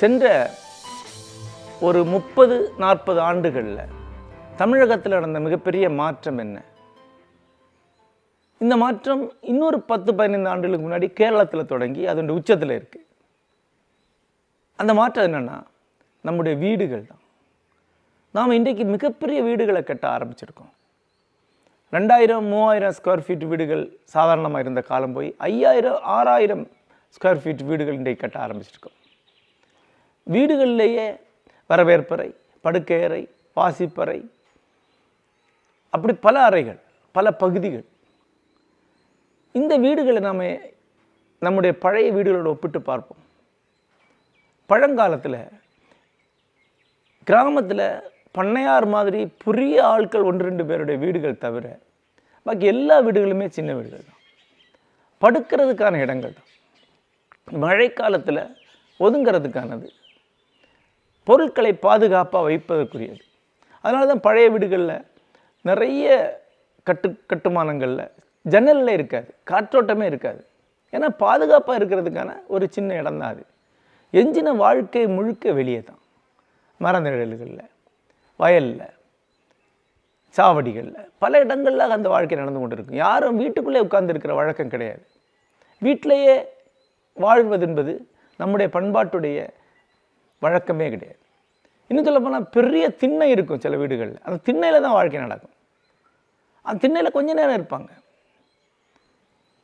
சென்ற ஒரு முப்பது நாற்பது ஆண்டுகளில் தமிழகத்தில் நடந்த மிகப்பெரிய மாற்றம் என்ன? இந்த மாற்றம் இன்னொரு பத்து பதினைந்து ஆண்டுகளுக்கு முன்னாடி கேரளத்தில் தொடங்கி அதனுடைய உச்சத்தில் இருக்குது அந்த மாற்றம் என்னென்னா நம்முடைய வீடுகள் தான். நாம் இன்றைக்கு மிகப்பெரிய வீடுகளை கட்ட ஆரம்பிச்சிருக்கோம். ரெண்டாயிரம் மூவாயிரம் ஸ்கொயர் ஃபீட் வீடுகள் சாதாரணமாக இருந்த காலம் போய் ஐயாயிரம் ஆறாயிரம் ஸ்கொயர் ஃபீட் வீடுகள் இன்றைக்கு கட்ட ஆரம்பிச்சிருக்கோம். வீடுகளிலேயே வரவேற்பறை படுக்கையறை வாசிப்பறை அப்படி பல அறைகள் பல பகுதிகள். இந்த வீடுகளை நாம் நம்முடைய பழைய வீடுகளோடு ஒப்பிட்டு பார்ப்போம். பழங்காலத்தில் கிராமத்தில் பண்ணையார் மாதிரி பெரிய ஆட்கள் ஒன்று ரெண்டு பேருடைய வீடுகள் தவிர பாக்கி எல்லா வீடுகளுமே சின்ன வீடுகள் தான். படுக்கிறதுக்கான இடங்கள் தான். மழைக்காலத்தில் ஒதுங்கிறதுக்கானது. பொருட்களை பாதுகாப்பாக வைப்பதற்குரியது. அதனால தான் பழைய வீடுகளில் நிறைய கட்டு கட்டுமானங்களில் ஜன்னலில் இருக்காது காற்றோட்டமே இருக்காது. ஏன்னா பாதுகாப்பாக இருக்கிறதுக்கான ஒரு சின்ன இடம் தான் அது. எஞ்சின வாழ்க்கை முழுக்க வெளியே தான் மரநிழல்களில் வயலில் சாவடிகளில் பல இடங்களில் அந்த வாழ்க்கை நடந்து கொண்டு இருக்கும் யாரும் வீட்டுக்குள்ளே உட்கார்ந்துருக்கிற வழக்கம் கிடையாது. வீட்டிலையே வாழ்வது என்பது நம்முடைய பண்பாட்டுடைய வழக்கமே கிடையாது. இன்னும் சொல்ல போனால் பெரிய திண்ணை இருக்கும் சில வீடுகளில். அந்த திண்ணையில் தான் வாழ்க்கை நடக்கும். அந்த திண்ணையில் கொஞ்ச நேரம் இருப்பாங்க.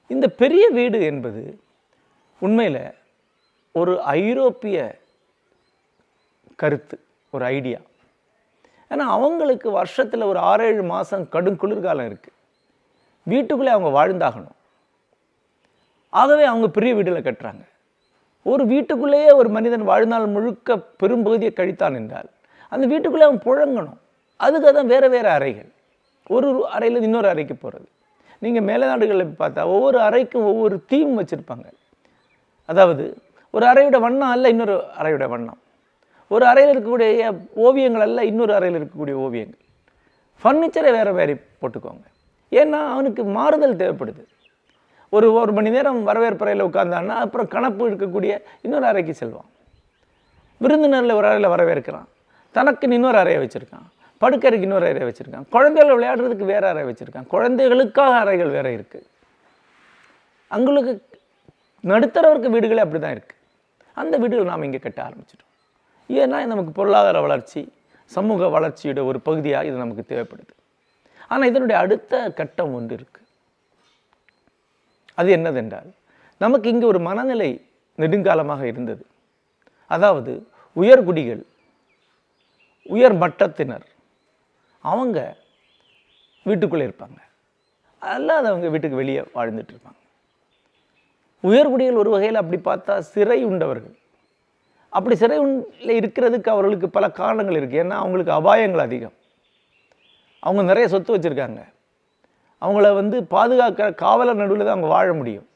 இந்த பெரிய வீடு என்பது உண்மையில் ஒரு ஐரோப்பிய கருத்து ஒரு ஐடியா. ஏன்னா அவங்களுக்கு வருஷத்தில் ஒரு ஆறேழு மாதம் கடும் குளிர்காலம் இருக்குது வீட்டுக்குள்ளே அவங்க வாழ்ந்தாகணும். ஆகவே அவங்க பெரிய வீடில் கட்டுறாங்க. ஒரு வீட்டுக்குள்ளேயே ஒரு மனிதன் வாழ்நாள் முழுக்க பெரும்பகுதியை கழித்தான் என்றால் அந்த வீட்டுக்குள்ளே அவன் புழங்கணும். அதுக்காக தான் வேறு வேறு அறைகள். ஒரு அறையில் இன்னொரு அறைக்கு போகிறது நீங்கள் மேல நாடுகளில் பார்த்தா ஒவ்வொரு அறைக்கும் ஒவ்வொரு தீம் வச்சுருப்பாங்க. அதாவது ஒரு அறையோட வண்ணம் அல்ல இன்னொரு அறையோட வண்ணம். ஒரு அறையில் இருக்கக்கூடிய ஓவியங்கள் அல்ல இன்னொரு அறையில் இருக்கக்கூடிய ஓவியங்கள். ஃபர்னிச்சரை வேறு வேறு போட்டுக்கோங்க. ஏன்னா அவனுக்கு மாறுதல் தேவைப்படுது. ஒரு ஒரு மணி நேரம் வரவேற்பறையில் உட்காந்தான்னா அப்புறம் கணப்பு இருக்கக்கூடிய இன்னொரு அறைக்கு செல்வான். விருந்தினரில் ஒரு அறையில் வரவேற்கிறான். தனக்கு இன்னொரு அறையை வச்சுருக்கான். படுக்கறைக்கு இன்னொரு அறையை வச்சுருக்கான். குழந்தைகள் விளையாடுறதுக்கு வேறு அறை வச்சுருக்கான். குழந்தைகளுக்காக அறைகள் வேறு இருக்குது அங்களுக்கு நடுத்தரவருக்கு வீடுகளே அப்படி தான் இருக்குது அந்த வீடுகள் நாம் இங்கே கட்ட ஆரம்பிச்சிட்டோம். ஏன்னா நமக்கு பொருளாதார வளர்ச்சி சமூக வளர்ச்சியோட ஒரு பகுதியாக இது நமக்கு தேவைப்படுது. ஆனால் இதனுடைய அடுத்த கட்டம் ஒன்று இருக்குது அது என்னதென்றால் நமக்கு இங்கே ஒரு மனநிலை நெடுங்காலமாக இருந்தது. அதாவது உயர்குடிகள் உயர் மட்டத்தினர் அவங்க வீட்டுக்குள்ளே இருப்பாங்க. அல்லாதவங்க வீட்டுக்கு வெளியே வாழ்ந்துட்டு இருப்பாங்க. உயர்குடிகள் ஒரு வகையில் அப்படி பார்த்தா சிறை உண்டவர்கள். அப்படி சிறை உள்ள இருக்கிறதுக்கு அவர்களுக்கு பல காரணங்கள் இருக்குது ஏன்னா அவங்களுக்கு அபாயங்கள் அதிகம். அவங்க நிறைய சொத்து வச்சுருக்காங்க. அவங்கள வந்து பாதுகாக்கிற காவலர் நடுவில் தான் அவங்க வாழ முடியும்.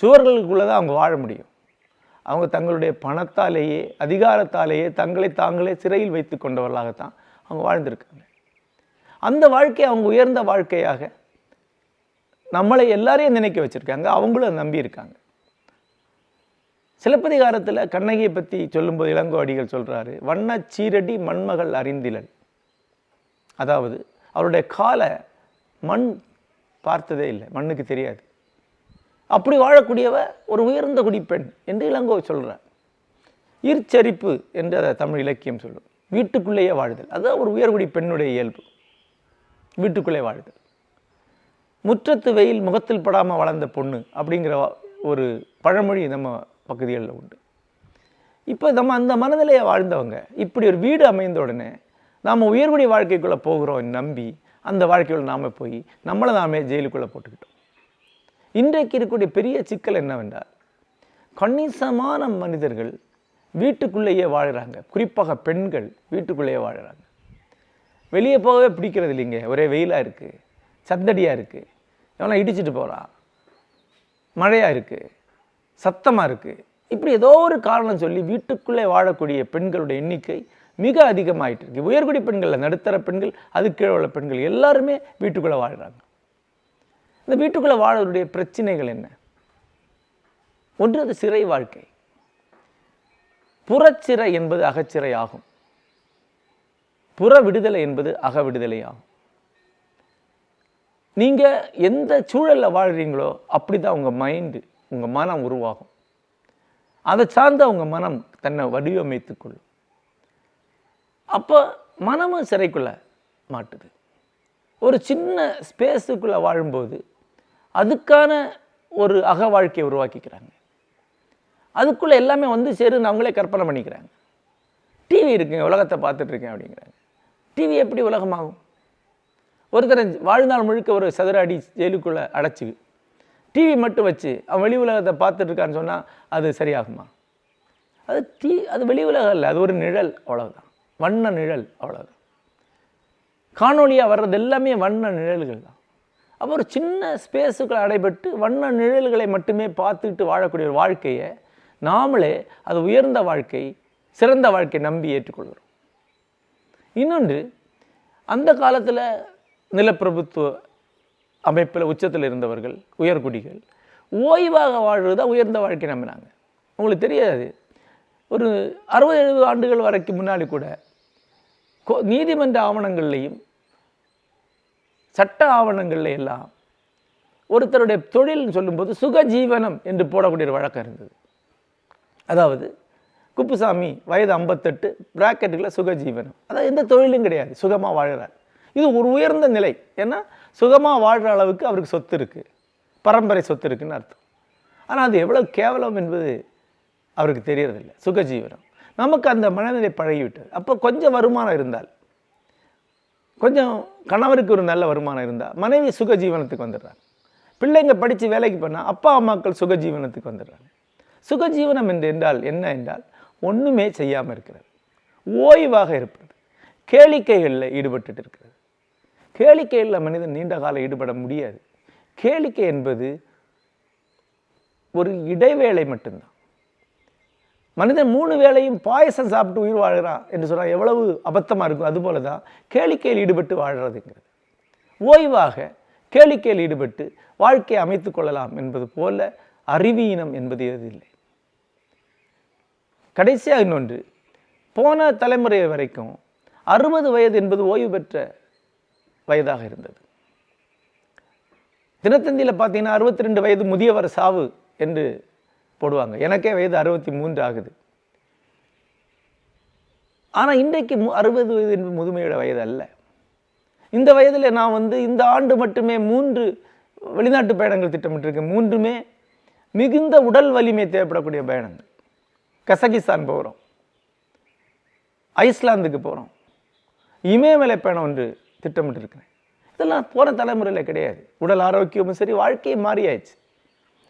சுவர்களுக்குள்ளே தான் அவங்க வாழ முடியும். அவங்க தங்களுடைய பணத்தாலேயே அதிகாரத்தாலேயே தங்களை தாங்களே சிறையில் வைத்து கொண்டவர்களாகத்தான் அவங்க வாழ்ந்திருக்காங்க. அந்த வாழ்க்கையை அவங்க உயர்ந்த வாழ்க்கையாக நம்மளை எல்லாரையும் நினைக்க வச்சுருக்காங்க. அவங்களும் நம்பியிருக்காங்க நம்பி இருக்காங்க. சிலப்பதிகாரத்தில் கண்ணகியை பற்றி சொல்லும்போது இளங்கோ அடிகள் சொல்கிறாரு வண்ண சீரடி மண்மகள் அறிந்திலன். அதாவது அவருடைய காலை மண் பார்த்ததே இல்லை மண்ணுக்கு தெரியாது. அப்படி வாழக்கூடியவ ஒரு உயர்ந்த குடிப்பெண் என்று இளங்கோ சொல்கிறார் ஈர்ச்சரிப்பு என்று அதை தமிழ் இலக்கியம் சொல்லும். வீட்டுக்குள்ளேயே வாழுதல் அதுதான் ஒரு உயர்குடி பெண்ணுடைய இயல்பு. வீட்டுக்குள்ளே வாழுதல். முற்றத்து வெயில் முகத்தில் படாமல் வளர்ந்த பொண்ணு அப்படிங்கிற ஒரு பழமொழி நம்ம பகுதிகளில் உண்டு. இப்போ நம்ம அந்த மனநிலையை வாழ்ந்தவங்க இப்படி ஒரு வீடு அமைந்த உடனே நாம் உயர்குடி வாழ்க்கைக்குள்ளே போகிறோம் நம்பி அந்த வாழ்க்கையில் நாம் போய் நம்மளை நாமே ஜெயிலுக்குள்ளே போட்டுக்கிட்டோம். இன்றைக்கு இருக்கக்கூடிய பெரிய சிக்கல் என்னவென்றால் கணிசமான மனிதர்கள் வீட்டுக்குள்ளேயே வாழ்கிறாங்க குறிப்பாக பெண்கள் வீட்டுக்குள்ளேயே வாழ்கிறாங்க வெளியே போகவே பிடிக்கிறது இல்லைங்க. ஒரே வெயிலாக இருக்குது சந்தடியாக இருக்குது எவனா இடிச்சிட்டு போகிறான் மழையாக இருக்குது சத்தமாக இருக்குது இப்படி ஏதோ ஒரு காரணம் சொல்லி வீட்டுக்குள்ளே வாழக்கூடிய பெண்களுடைய எண்ணிக்கை மிக அதிகமாயிட்டு இருக்கு. உயர்குடி பெண்களில் நடுத்தர பெண்கள் அது கீழே உள்ள பெண்கள் எல்லாருமே வீட்டுக்குள்ளே வாழ்கிறாங்க இந்த வீட்டுக்குள்ளே வாழவருடைய பிரச்சனைகள் என்ன? ஒன்று அது சிறை வாழ்க்கை. புறச்சிறை என்பது அகச்சிறை ஆகும். புற விடுதலை என்பது அக விடுதலை ஆகும். நீங்கள் எந்த சூழலில் வாழ்கிறீங்களோ அப்படி அப்படிதான் உங்கள் மைண்டு உங்கள் மனம் உருவாகும். அதை சார்ந்து அவங்க மனம் தன்னை வடிவமைத்துக்கொள்ளும் அப்போ மனமும் சிறைக்குள்ள மாட்டுது. ஒரு சின்ன ஸ்பேஸுக்குள்ளே வாழும்போது அதுக்கான ஒரு அக வாழ்க்கையை உருவாக்கிக்கிறாங்க. அதுக்குள்ளே எல்லாமே வந்து சேருன்னு அவங்களே கற்பனை பண்ணிக்கிறாங்க. டிவி இருக்குங்க உலகத்தை பார்த்துட்ருக்கேன் அப்படிங்கிறாங்க. டிவி எப்படி உலகமாகும்? ஒருத்தரை வாழ்நாள் முழுக்க ஒரு சதுர அடி ஜெயிலுக்குள்ளே அடைச்சி டிவி மட்டும் வச்சு அவன் வெளி உலகத்தை பார்த்துட்ருக்கான்னு சொன்னால் அது சரியாகுமா? அது டி அது வெளி உலகம் இல்லை அது ஒரு நிழல் அவ்வளோதான் வண்ண நிழல் அவ்வளோதான் காணொலியாக வர்றது எல்லாமே வண்ண நிழல்கள் தான். அப்போ ஒரு சின்ன ஸ்பேஸுக்குள்ள அடைபட்டு வண்ண நிழல்களை மட்டுமே பார்த்துட்டு வாழக்கூடிய ஒரு வாழ்க்கையை நாமளே அது உயர்ந்த வாழ்க்கை சிறந்த வாழ்க்கை நம்பி ஏற்றுக்கொள்கிறோம். இன்னொன்று அந்த காலத்தில் நிலப்பிரபுத்துவ அமைப்பில் உச்சத்தில் இருந்தவர்கள் உயர்குடிகள் ஓய்வாக வாழ்வது தான் உயர்ந்த வாழ்க்கை நம்பினாங்க. உங்களுக்கு தெரியாது. ஒரு அறுபது எழுபது ஆண்டுகள் வரைக்கும் முன்னாடி கூட நீதிமன்ற ஆவணங்கள்லையும் சட்ட ஆவணங்கள்ல எல்லாம் ஒருத்தருடைய தொழில்னு சொல்லும்போது சுகஜீவனம் என்று போடக்கூடிய ஒரு வழக்கம் இருந்தது. அதாவது குப்புசாமி வயது ஐம்பத்தெட்டு பிராக்கெட்டுக்குள்ள சுகஜீவனம். அதாவது எந்த தொழிலும் கிடையாது சுகமாக வாழ்கிறார் இது ஒரு உயர்ந்த நிலை. ஏன்னா சுகமாக வாழ்கிற அளவுக்கு அவருக்கு சொத்து இருக்குது பரம்பரை சொத்து இருக்குன்னு அர்த்தம். ஆனால் அது எவ்வளோ கேவலம் என்பது அவருக்கு தெரியறதில்லை. சுகஜீவனம். நமக்கு அந்த மனநிலை பழகிவிட்டது. அப்போ கொஞ்சம் வருமானம் இருந்தால் கொஞ்சம் கணவருக்கு ஒரு நல்ல வருமானம் இருந்தால் மனைவி சுகஜீவனத்துக்கு வந்துடுறாங்க. பிள்ளைங்க படித்து வேலைக்கு போனால் அப்பா அம்மாக்கள் சுகஜீவனத்துக்கு வந்துடுறாங்க. சுகஜீவனம் என்று என்றால் என்ன என்றால் ஒன்றுமே செய்யாமல் இருக்கிறது. ஓய்வாக இருப்பது. கேளிக்கைகளில் ஈடுபட்டுட்டு இருக்கிறது. கேளிக்கைகளில் மனிதன் நீண்ட காலம் ஈடுபட முடியாது. கேளிக்கை என்பது ஒரு இடைவேளை மட்டும்தான். மனிதன் மூணு வேளையும் பாயசம் சாப்பிட்டு உயிர் வாழ்கிறான் என்று சொன்னால் எவ்வளவு அபத்தமாக இருக்கும்? அதுபோல தான் கேளிக்கையில் ஈடுபட்டு வாழ்கிறதுங்கிறது ஓய்வாக கேளிக்கையில் ஈடுபட்டு வாழ்க்கையை அமைத்து கொள்ளலாம் என்பது போல அறிவீனம் என்பது எது இல்லை கடைசியாக இன்னொன்று போன தலைமுறை வரைக்கும் அறுபது வயது என்பது ஓய்வு பெற்ற வயதாக இருந்தது. தினத்தந்தியில் பார்த்தீங்கன்னா அறுபத்தி ரெண்டு வயது முதியவர் சாவு என்று போடுவாங்க. எனக்கே வயது அறுபத்தி மூன்று ஆகுது. ஆனால் இன்றைக்கு மு அறுபது வயது என்பது முதுமையோட வயது அல்ல. இந்த வயதில் நான் வந்து இந்த ஆண்டு மட்டுமே மூன்று வெளிநாட்டு பயணங்கள் திட்டமிட்டிருக்கேன். மூன்றுமே மிகுந்த உடல் வலிமை தேவைப்படக்கூடிய பயணங்கள். கசகிஸ்தான் போகிறோம் ஐஸ்லாந்துக்கு போகிறோம் இமயமலை பயணம் ஒன்று திட்டமிட்டிருக்கிறேன். இதெல்லாம் போன தலைமுறையில் கிடையாது. உடல் ஆரோக்கியமும் சரி வாழ்க்கையும் மாறியாயிடுச்சு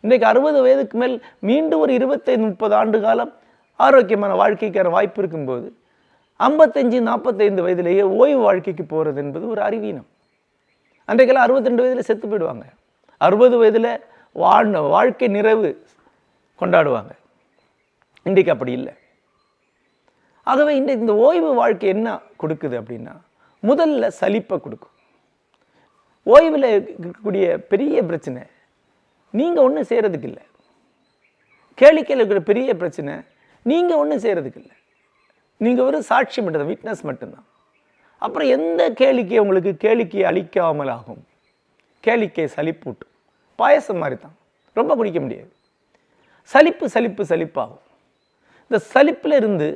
இன்றைக்கு அறுபது வயதுக்கு மேல் மீண்டும் ஒரு இருபத்தைந்து முப்பது ஆண்டு காலம் ஆரோக்கியமான வாழ்க்கைக்கான வாய்ப்பு இருக்கும்போது ஐம்பத்தஞ்சு நாற்பத்தைந்து வயதிலேயே ஓய்வு வாழ்க்கைக்கு போகிறது என்பது ஒரு அறிவீனம். அன்றைக்கெல்லாம் அறுபத்தி ரெண்டு வயதில் செத்து போயிடுவாங்க. அறுபது வயதில் வாழ் வாழ்க்கை நிறைவு கொண்டாடுவாங்க. இன்றைக்கு அப்படி இல்லை. ஆகவே இந்த இந்த ஓய்வு வாழ்க்கை என்ன கொடுக்குது அப்படின்னா முதல்ல சலிப்பை கொடுக்கும். ஓய்வில் இருக்கக்கூடிய பெரிய பிரச்சனை நீங்கள் ஒன்றும் செய்கிறதுக்கு இல்லை. கேளிக்கையில் இருக்கிற பெரிய பிரச்சனை நீங்கள் ஒன்றும் செய்கிறதுக்கு இல்லை. நீங்கள் ஒரு சாட்சி மட்டும்தான் விட்னஸ் மட்டும்தான் அப்புறம் எந்த கேளிக்கை உங்களுக்கு கேளிக்கை அழிக்காமல் ஆகும்? கேளிக்கை சலிப்பூட்டும். பாயசம் மாதிரி தான் ரொம்ப குடிக்க முடியாது. சலிப்பு சலிப்பு சலிப்பாகும். இந்த சலிப்பில் இருந்து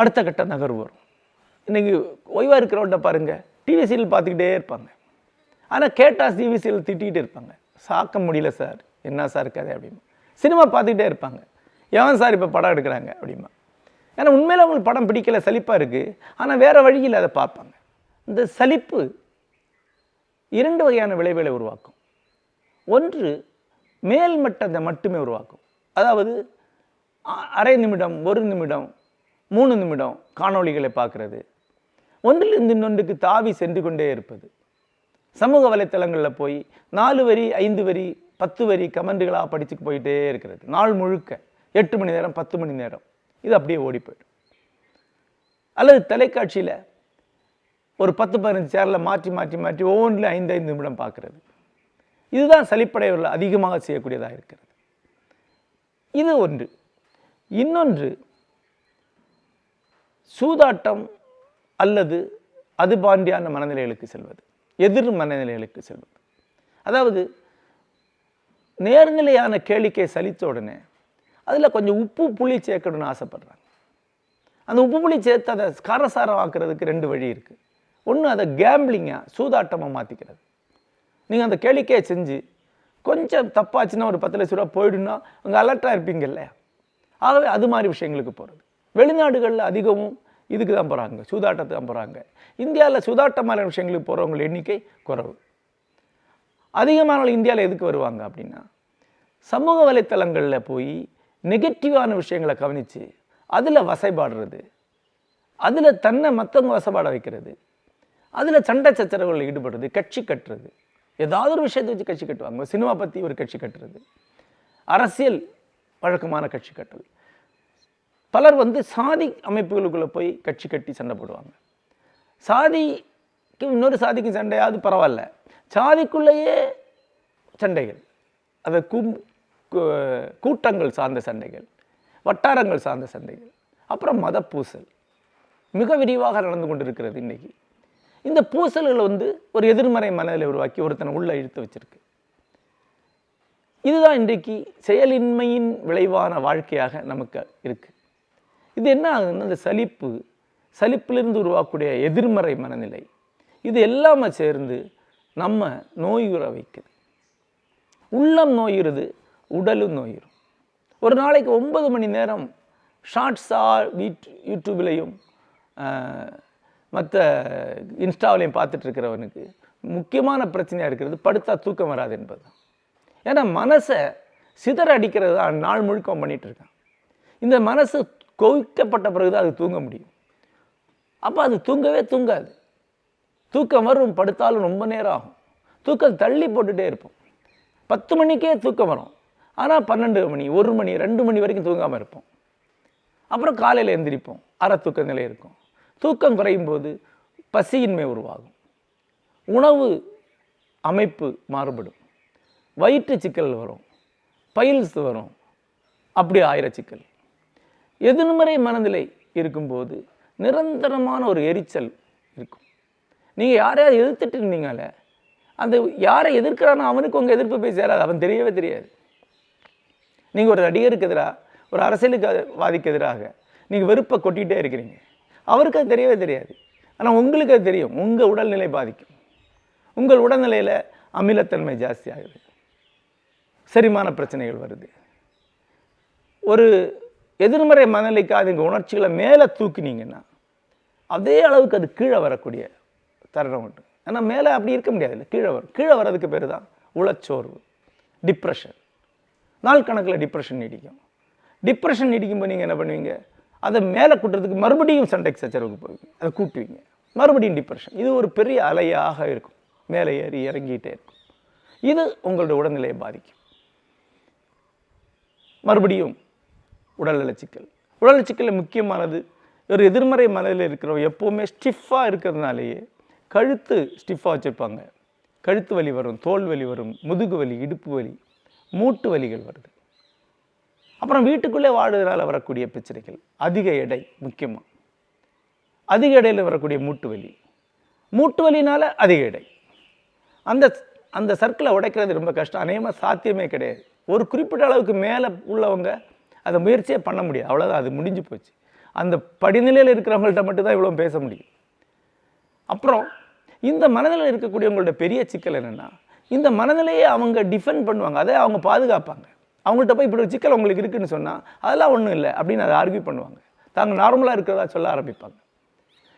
அடுத்த கட்ட நகர்வு வரும். இன்றைக்கி ஓய்வாக இருக்கிறவன்ட்ட பாருங்கள் டிவி சீரியல் பார்த்துக்கிட்டே இருப்பாங்க. ஆனால் கேட்டால் டிவி சீரியல் திட்டிகிட்டே இருப்பாங்க. சாக்க முடியல சார். என்ன சார் கதை அப்படின்னு. சினிமா பார்த்துக்கிட்டே இருப்பாங்க. எவன் சார் இப்போ படம் எடுக்கிறாங்க அப்படிமா. ஏன்னா உண்மையில அவங்களுக்கு படம் பிடிக்கல சலிப்பாக இருக்குது ஆனால் வேறு வழியில் அதை பார்ப்பாங்க. இந்த சலிப்பு இரண்டு வகையான விளைவுகளை உருவாக்கும். ஒன்று மேல்மட்டத்தை மட்டுமே உருவாக்கும். அதாவது அரை நிமிடம் ஒரு நிமிடம் மூணு நிமிடம் காணொளிகளை பார்க்குறது. ஒன்றிலிருந்து இன்னொன்றுக்கு தாவி சென்று கொண்டே இருப்பது. சமூக வலைத்தளங்களில் போய் நாலு வரி ஐந்து வரி பத்து வரி கமெண்ட்டுகளாக படிச்சுட்டு போயிட்டே இருக்கிறது. நாள் முழுக்க எட்டு மணி நேரம் பத்து மணி நேரம். இது அப்படியே ஓடி போயிடும். அல்லது தொலைக்காட்சியில் ஒரு பத்து பதினஞ்சு சேரில் மாற்றி மாற்றி மாற்றி ஒவ்வொன்றிலும் ஐந்து ஐந்து நிமிடம் பார்க்குறது. இதுதான் சளிப்படையவர்கள் அதிகமாக செய்யக்கூடியதாக இருக்கிறது. இது ஒன்று. இன்னொன்று சூதாட்டம் அல்லது அது பாண்டியான மனநிலைகளுக்கு செல்வது. எதிர் மனநிலைகளுக்கு செல்வது அதாவது நேர்நிலையான கேளிக்கை சலித்த உடனே அதில் கொஞ்சம் உப்பு புளி சேர்க்கணும்னு ஆசைப்பட்றாங்க. அந்த உப்பு புளி சேர்த்து அதை காரசாரம் ஆக்கிறதுக்கு ரெண்டு வழி இருக்குது ஒன்று அதை கேம்பிளிங்காக சூதாட்டமாக மாற்றிக்கிறது நீங்கள் அந்த கேளிக்கையை செஞ்சு கொஞ்சம் தப்பாச்சுன்னா ஒரு பத்து லட்ச ரூபா போயிடுன்னா அங்கே அலர்ட்டாக இருப்பீங்க இல்லையா? ஆகவே அது மாதிரி விஷயங்களுக்கு போகிறது வெளிநாடுகளில் அதிகமும் இதுக்கு தான் போகிறாங்க சூதாட்டத்துக்கு தான் போகிறாங்க இந்தியாவில் சூதாட்டமான விஷயங்களுக்கு போகிறவங்கள எண்ணிக்கை குறைவு. அதிகமான இந்தியாவில் எதுக்கு வருவாங்க அப்படின்னா சமூக வலைத்தளங்களில் போய் நெகட்டிவான விஷயங்களை கவனித்து அதில் வசைபாடுறது அதில் தன்னை மற்றவங்க வசப்பாட வைக்கிறது அதில் சண்டை சச்சரவுகளில் ஈடுபடுறது கட்சி கட்டுறது. ஏதாவது ஒரு விஷயத்தை வச்சு கட்சி கட்டுவாங்க. சினிமா பற்றி ஒரு கட்சி கட்டுறது. அரசியல் வழக்கமான கட்சி கட்டல் பலர் வந்து சாதி அமைப்புகளுக்குள்ளே போய் கட்சி கட்டி சண்டை போடுவாங்க. சாதிக்கு இன்னொரு சாதிக்கு சண்டையாவது பரவாயில்ல. சாதிக்குள்ளேயே சண்டைகள். அது கும் கூட்டங்கள் சார்ந்த சண்டைகள் வட்டாரங்கள் சார்ந்த சண்டைகள் அப்புறம் மத பூசல். மிக விரிவாக நடந்து கொண்டிருக்கிறது இன்றைக்கி இந்த பூசல்களை வந்து ஒரு எதிர்மறை மனதில் உருவாக்கி ஒருத்தனை உள்ளே இழுத்து வச்சுருக்கு. இதுதான் இன்றைக்கு செயலின்மையின் விளைவான வாழ்க்கையாக நமக்கு இருக்குது இது என்ன ஆகுதுன்னா அந்த சலிப்பு சலிப்பிலிருந்து உருவாக்கக்கூடிய எதிர்மறை மனநிலை. இது எல்லாமே சேர்ந்து நம்ம நோயுற வைக்குது. உள்ளம் நோயுறது உடலும் நோயிரும். ஒரு நாளைக்கு ஒன்பது மணி நேரம் ஷார்ட்ஸாக வீட் யூடியூப்லேயும் மற்ற இன்ஸ்டாவிலையும் பார்த்துட்டு இருக்கிறவனுக்கு முக்கியமான பிரச்சனையாக இருக்கிறது படுத்தா தூக்கம் வராது என்பது. ஏன்னா மனசை சிதற அடிக்கிறது தான் நாள் முழுக்க பண்ணிகிட்டு இருக்கான் இந்த மனசு கொவிக்கப்பட்ட பிறகு தான் அது தூங்க முடியும். அப்போ அது தூங்கவே தூங்காது. தூக்கம் வரும் படுத்தாலும் ரொம்ப நேரம் ஆகும். தூக்கம் தள்ளி போட்டுகிட்டே இருப்போம். பத்து மணிக்கே தூக்கம் வரும். ஆனால் பன்னெண்டு மணி ஒரு மணி ரெண்டு மணி வரைக்கும் தூங்காமல் இருப்போம். அப்புறம் காலையில் எந்திரிப்போம். அரை தூக்க நிலை இருக்கும். தூக்கம் குறையும் போது பசியின்மை உருவாகும். உணவு அமைப்பு மாறுபடும். வயிற்று சிக்கல் வரும். பயில்ஸ் வரும். அப்படி ஆயிர சிக்கல் எதிர்மறை மனநிலை இருக்கும்போது நிரந்தரமான ஒரு எரிச்சல் இருக்கும். நீங்கள் யாரையாவது எதிர்த்துட்டு இருந்தீங்களே அந்த யாரை எதிர்க்கிறானோ அவனுக்கு உங்கள் எதிர்ப்பு போய் சேராது. அவன் தெரியவே தெரியாது. நீங்கள் ஒரு நடிகருக்கு எதிராக ஒரு அரசியலுக்கு வாதிக்கு எதிராக நீங்கள் வெறுப்பை கொட்டிகிட்டே இருக்கிறீங்க. அவருக்கு அது தெரியவே தெரியாது. ஆனால் உங்களுக்கு அது தெரியும். உங்கள் உடல்நிலை பாதிக்கும். உங்கள் உடல்நிலையில் அமிலத்தன்மை ஜாஸ்தி ஆகுது செரிமான பிரச்சனைகள் வருது. ஒரு எதிர்மறை மனநிலைக்காக நீங்கள் உணர்ச்சிகளை மேலே தூக்குனீங்கன்னா அதே அளவுக்கு அது கீழே வரக்கூடிய தருணம் உண்டு. ஏன்னா மேலே அப்படி இருக்க முடியாது இல்லை கீழே வரும். கீழே வர்றதுக்கு பேர் தான் உளச்சோர்வு டிப்ரெஷன் நாள் கணக்கில் டிப்ரெஷன் நீடிக்கும். டிப்ரெஷன் நீடிக்கும்போது நீங்கள் என்ன பண்ணுவீங்க? அதை மேலே கூட்டுறதுக்கு மறுபடியும் சண்டைக்கு சச்சரவுக்கு போவீங்க. அதை கூட்டுவீங்க. மறுபடியும் டிப்ரெஷன் இது ஒரு பெரிய அலையாக இருக்கும். மேலே ஏறி இறங்கிட்டே இருக்கும். இது உங்களுடைய உடல்நிலையை பாதிக்கும். மறுபடியும் உடல்நல சிக்கல் உடல்நல முக்கியமானது. ஒரு எதிர்மறை மனதில் இருக்கிறவங்க எப்போவுமே ஸ்டிஃபாக இருக்கிறதுனாலேயே கழுத்து ஸ்டிஃபாக வச்சுருப்பாங்க. கழுத்து வலி வரும் தோல் வலி வரும் முதுகு வலி இடுப்பு வலி மூட்டு வலிகள் வருது. அப்புறம் வீட்டுக்குள்ளே வாடுறதுனால வரக்கூடிய பிரச்சனைகள். அதிக எடை முக்கியமாக அதிக எடையில் வரக்கூடிய மூட்டு வலி. மூட்டு வலினால் அதிக எடை. அந்த அந்த சர்க்கிளை உடைக்கிறது ரொம்ப கஷ்டம். அநேகமாக சாத்தியமே கிடையாது. ஒரு குறிப்பிட்ட அளவுக்கு மேலே உள்ளவங்க அதை முயற்சியே பண்ண முடியாது. அவ்வளோதான் அது முடிஞ்சு போச்சு. அந்த படிநிலையில் இருக்கிறவங்கள்ட்ட மட்டும்தான் இவ்வளோ பேச முடியும். அப்புறம் இந்த மனநிலையில் இருக்கக்கூடியவங்களோட பெரிய சிக்கல் என்னென்னா இந்த மனநிலையை அவங்க டிஃபெண்ட் பண்ணுவாங்க. அதை அவங்க பாதுகாப்பாங்க. அவங்கள்ட்ட போய் இப்படி ஒரு சிக்கல் உங்களுக்கு இருக்குன்னு சொன்னால் அதெல்லாம் ஒன்றும் இல்லை அப்படின்னு அதை ஆர்கியூ பண்ணுவாங்க. தாங்க நார்மலாக இருக்கிறதா சொல்ல ஆரம்பிப்பாங்க.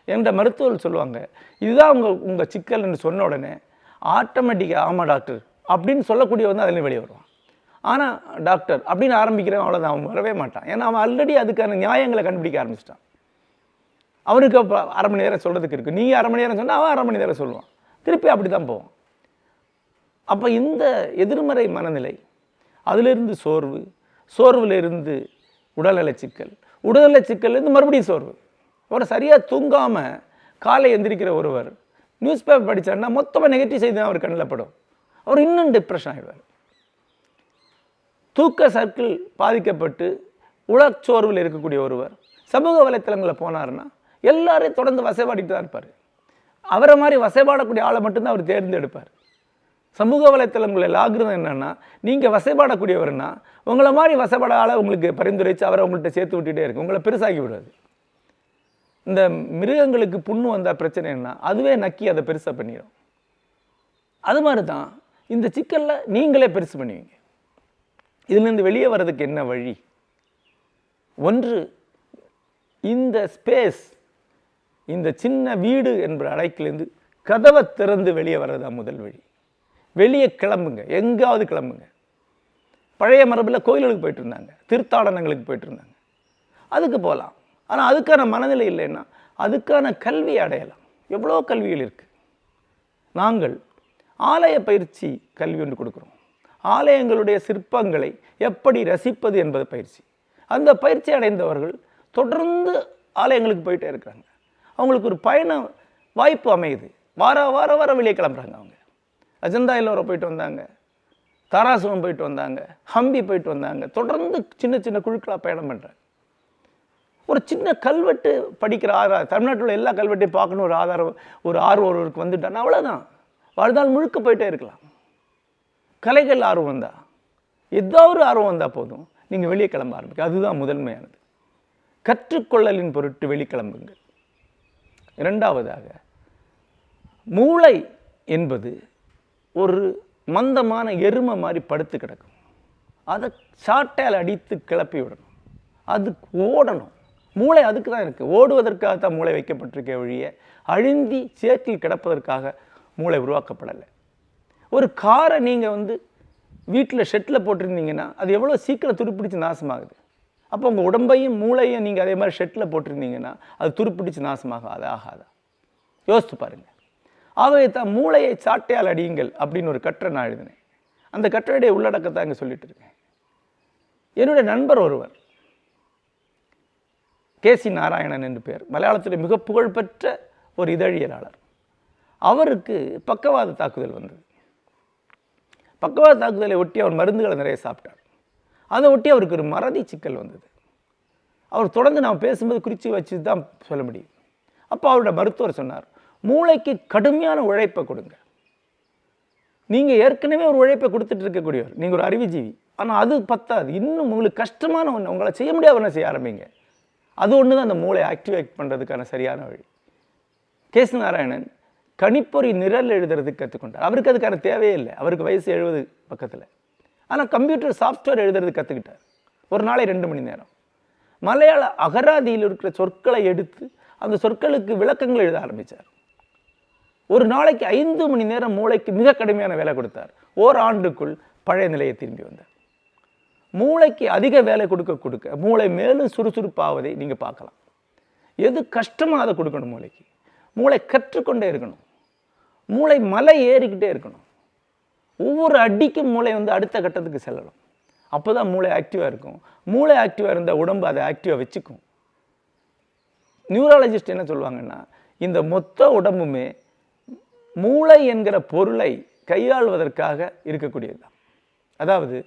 என்கிட்ட மருத்துவர்கள் சொல்லுவாங்க இதுதான் உங்கள் உங்கள் சிக்கல்னு சொன்ன உடனே ஆட்டோமேட்டிக்காக ஆமாம் டாக்டர் அப்படின்னு சொல்லக்கூடியவன் தான் அதில் வெளியே வருவான் ஆனால் டாக்டர் அப்படின்னு ஆரம்பிக்கிறவன் அவ்வளோதான் அவன் வரவே மாட்டான். ஏன்னா அவன் ஆல்ரெடி அதுக்கான நியாயங்களை கண்டுபிடிக்க ஆரம்பிச்சிட்டான். அவனுக்கு அப்போ அரை மணி நேரம் சொல்கிறதுக்கு இருக்குது நீங்கள் அரை மணி நேரம் சொன்னால் அவன் அரை மணி நேரம் சொல்லுவான். திருப்பி அப்படி தான் போவான். அப்போ இந்த எதிர்மறை மனநிலை அதிலிருந்து சோர்வு சோர்விலிருந்து உடல்நல சிக்கல் உடல்நல சிக்கல்லேருந்து மறுபடியும் சோர்வு. அவரை சரியாக தூங்காமல் காலை எந்திரிக்கிற ஒருவர் நியூஸ் பேப்பர் படித்தாருன்னா மொத்தமாக நெகட்டிவ் செய்தி அவர் கண்ணில் படும். அவர் இன்னும் டிப்ரெஷன் ஆகிடுவார் தூக்க சர்க்கிள் பாதிக்கப்பட்டு உலச்சோர்வில் இருக்கக்கூடிய ஒருவர் சமூக வலைத்தளங்களில் போனாருன்னா எல்லாரையும் தொடர்ந்து வசைபாடிட்டு தான் இருப்பார். அவரை மாதிரி வசைபாடக்கூடிய ஆளை மட்டும்தான் அவர் தேர்ந்தெடுப்பார். சமூக வலைத்தளங்களில் ஆகிருந்தம் என்னென்னா நீங்கள் வசைபாடக்கூடியவர்னா உங்களை மாதிரி வசைபாட ஆளை உங்களுக்கு பரிந்துரைச்சு அவரை உங்கள்கிட்ட சேர்த்து விட்டுட்டே இருக்கு. உங்களை பெருசாகி விடாது இந்த மிருகங்களுக்கு புண்ணு வந்தால் பிரச்சனைன்னா அதுவே நக்கி அதை பெருசாக பண்ணிடும் அது மாதிரி தான் இந்த சிக்கலில் நீங்களே பெருசு பண்ணுவீங்க. இதுலேருந்து வெளியே வர்றதுக்கு என்ன வழி? ஒன்று இந்த ஸ்பேஸ் இந்த சின்ன வீடு என்ற அடைக்கிலேருந்து கதவை திறந்து வெளியே வர்றதா முதல் வழி. வெளியே கிளம்புங்க எங்காவது கிளம்புங்க. பழைய மரபில் கோயில்களுக்கு போயிட்டு இருந்தாங்க திருத்தாடனங்களுக்கு போயிட்டு இருந்தாங்க. அதுக்கு போகலாம். ஆனால் அதுக்கான மனநிலை இல்லைன்னா அதுக்கான கல்வி அடையலாம். எவ்வளோ கல்விகள் இருக்குது நாங்கள் ஆலய பயிற்சி கல்வி ஒன்று கொடுக்குறோம். ஆலயங்களுடைய சிற்பங்களை எப்படி ரசிப்பது என்பது பயிற்சி. அந்த பயிற்சி அடைந்தவர்கள் தொடர்ந்து ஆலயங்களுக்கு போயிட்டே இருக்கிறாங்க. அவங்களுக்கு ஒரு பயண வாய்ப்பு அமையுது. வார வார வார வெளியே கிளம்புறாங்க அவங்க. அஜந்தா எல்லோரும் போயிட்டு வந்தாங்க. தாராசுரம் போயிட்டு வந்தாங்க. ஹம்பி போயிட்டு வந்தாங்க. தொடர்ந்து சின்ன சின்ன குழுக்களாக பயணம் பண்ணுறாங்க ஒரு சின்ன கல்வெட்டு படிக்கிற ஆதாரம் தமிழ்நாட்டில் எல்லா கல்வெட்டையும் பார்க்கணும் ஒரு ஆதாரம் ஒரு ஆர்வம் ஒருவருக்கு வந்துட்டான்னா அவ்வளோதான் வாழ்நாள் முழுக்க போயிட்டே இருக்கலாம். கலைகள் ஆர்வம் வந்தால் எதாவது ஒரு ஆர்வம் வந்தால் போதும். நீங்கள் வெளியே கிளம்ப ஆரம்பிக்க அதுதான் முதன்மையானது. கற்றுக்கொள்ளலின் பொருட்டு வெளிக்கிளம்புங்கள் இரண்டாவதாக மூளை என்பது ஒரு மந்தமான எருமை மாதிரி படுத்து கிடக்கும். அதை சாட்டையால் அடித்து கிளப்பி விடணும். அது ஓடணும். மூளை அதுக்கு தான் இருக்குது ஓடுவதற்காக தான் மூளை வைக்கப்பட்டிருக்க வழியே அழுந்தி சேற்றில் கிடப்பதற்காக மூளை உருவாக்கப்படலை. ஒரு காரை நீங்கள் வந்து வீட்டில் ஷெட்டில் போட்டிருந்தீங்கன்னா அது எவ்வளோ சீக்கிரம் துருப்பிடிச்சு நாசமாகுது. அப்போ உங்கள் உடம்பையும் மூளையும் நீங்கள் அதே மாதிரி ஷெட்டில் போட்டிருந்தீங்கன்னா அது துருப்பிடிச்சு நாசமாகாது ஆகாதா? யோசித்து பாருங்கள் ஆகவே தான் மூளையை சாட்டையால் அடியுங்கள் அப்படின்னு ஒரு கட்டுரை நான் எழுதினேன். அந்த கட்டுரையுடைய உள்ளடக்கத்தை அங்கே சொல்லிட்டு இருக்கேன். என்னுடைய நண்பர் ஒருவர் கேசி நாராயணன் என்று பெயர் மலையாளத்தில் மிக புகழ்பெற்ற ஒரு இதழியலாளர். அவருக்கு பக்கவாத தாக்குதல் வந்தது. பக்கவாத தாக்குதலை ஒட்டி அவர் மருந்துகளை நிறைய சாப்பிட்டார். அதை ஒட்டி அவருக்கு ஒரு மறதி சிக்கல் வந்தது. அவர் தொடர்ந்து நாம் பேசும்போது குறித்து வச்சு தான் சொல்ல முடியும். அப்போ அவரோட மருத்துவர் சொன்னார் மூளைக்கு கடுமையான உழைப்பை கொடுங்க. நீங்கள் ஏற்கனவே ஒரு உழைப்பை கொடுத்துட்டு இருக்கக்கூடியவர் நீங்கள் ஒரு அறிவுஜீவி. ஆனால் அது பத்தாது. இன்னும் உங்களுக்கு கஷ்டமான ஒன்று உங்களை செய்ய முடியாத ஒன்று செய்ய ஆரம்பிங்க. அது ஒன்று தான் அந்த மூளை ஆக்டிவேட் பண்ணுறதுக்கான சரியான வழி. கேசு நாராயணன் கணிப்பொறி நிரல் எழுதுறதுக்கு கற்றுக்கொண்டார். அவருக்கு அதுக்கான தேவையே இல்லை. அவருக்கு வயசு எழுபது பக்கத்தில். ஆனால் கம்ப்யூட்டர் சாஃப்ட்வேர் எழுதுறது கற்றுக்கிட்டார் ஒரு நாளை ரெண்டு மணி நேரம். மலையாள அகராதியில் இருக்கிற சொற்களை எடுத்து அந்த சொற்களுக்கு விளக்கங்கள் எழுத ஆரம்பித்தார் ஒரு நாளைக்கு ஐந்து மணி நேரம் மூளைக்கு மிக கடுமையான வேலை கொடுத்தார். ஓராண்டுக்குள் பழைய நிலையை திரும்பி வந்தார். மூளைக்கு அதிக வேலை கொடுக்க கொடுக்க மூளை மேலும் சுறுசுறுப்பாவதை நீங்கள் பார்க்கலாம். எது கஷ்டமாக அதை கொடுக்கணும் மூளைக்கு. மூளை கற்றுக்கொண்டே இருக்கணும். மூளை மலை ஏறிக்கிட்டே இருக்கணும். ஒவ்வொரு அடிக்கும் மூளை வந்து அடுத்த கட்டத்துக்கு செல்லணும். அப்போ தான் மூளை ஆக்டிவாக இருக்கும். மூளை ஆக்டிவாக இருந்தால் உடம்பு அதை ஆக்டிவாக வச்சுக்கும். நியூராலஜிஸ்ட் என்ன சொல்லுவாங்கன்னா இந்த மொத்த உடம்புமே மூளை என்கிற பொருளை கையாள்வதற்காக இருக்கக்கூடியது தான் அதாவது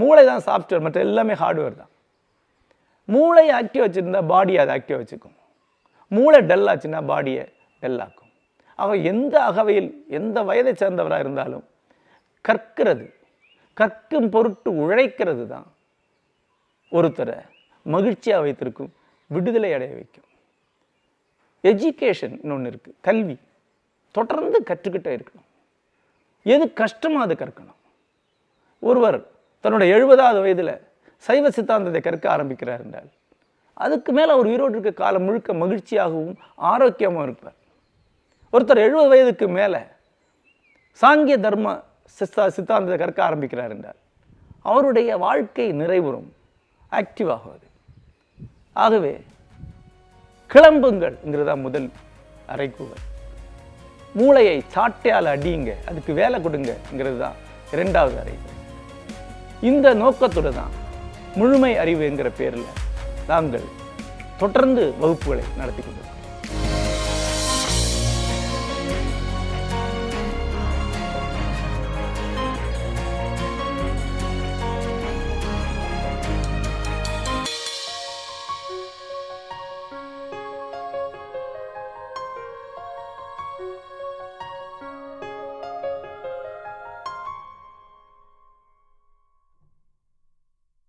மூளை தான் சாஃப்ட்வேர் மற்ற எல்லாமே ஹார்ட்வேர் தான். மூளை ஆக்டிவ் வச்சுருந்தா பாடியை அதை ஆக்டிவ் வச்சுக்கும். மூளை டல் ஆச்சுன்னா பாடியை டல் ஆக்கும். அவ எந்த அகவையில் எந்த வயதை சேர்ந்தவராக இருந்தாலும் கற்கிறது. கற்கும் பொருட்டு உழைக்கிறது தான். ஒருத்தரை மகிழ்ச்சியாக வைத்திருக்கும் விடுதலை அடைய வைக்கும். எஜுகேஷன் ஒன்று இருக்குது கல்வி. தொடர்ந்து கற்றுக்கிட்டே இருக்கணும். எது கஷ்டமாக அதை கற்கணும். ஒருவர் தன்னுடைய எழுபதாவது வயதில் சைவ சித்தாந்தத்தை கற்க ஆரம்பிக்கிறார் என்றால் அதுக்கு மேலே அவர் உயிரோடு இருக்க காலம் முழுக்க மகிழ்ச்சியாகவும் ஆரோக்கியமாகவும் இருப்பார். ஒருத்தர் எழுபது வயதுக்கு மேலே சாங்கிய தர்ம சித்தா சித்தாந்தத்தை கற்க ஆரம்பிக்கிறார் என்றால் அவருடைய வாழ்க்கை நிறைவுறும் ஆக்டிவ் ஆகுவது ஆகவே கிளம்புங்கள்ங்கிறதா முதல் அரைக்கூவல் மூளையை சாட்டையால் அடியுங்க அதுக்கு வேலை கொடுங்கங்கிறது தான் இரண்டாவது அறைகூவல். இந்த நோக்கத்தோடு தான் முழுமை அறிவு என்கிற பேரில் நாங்கள் தொடர்ந்து வகுப்புகளை நடத்தி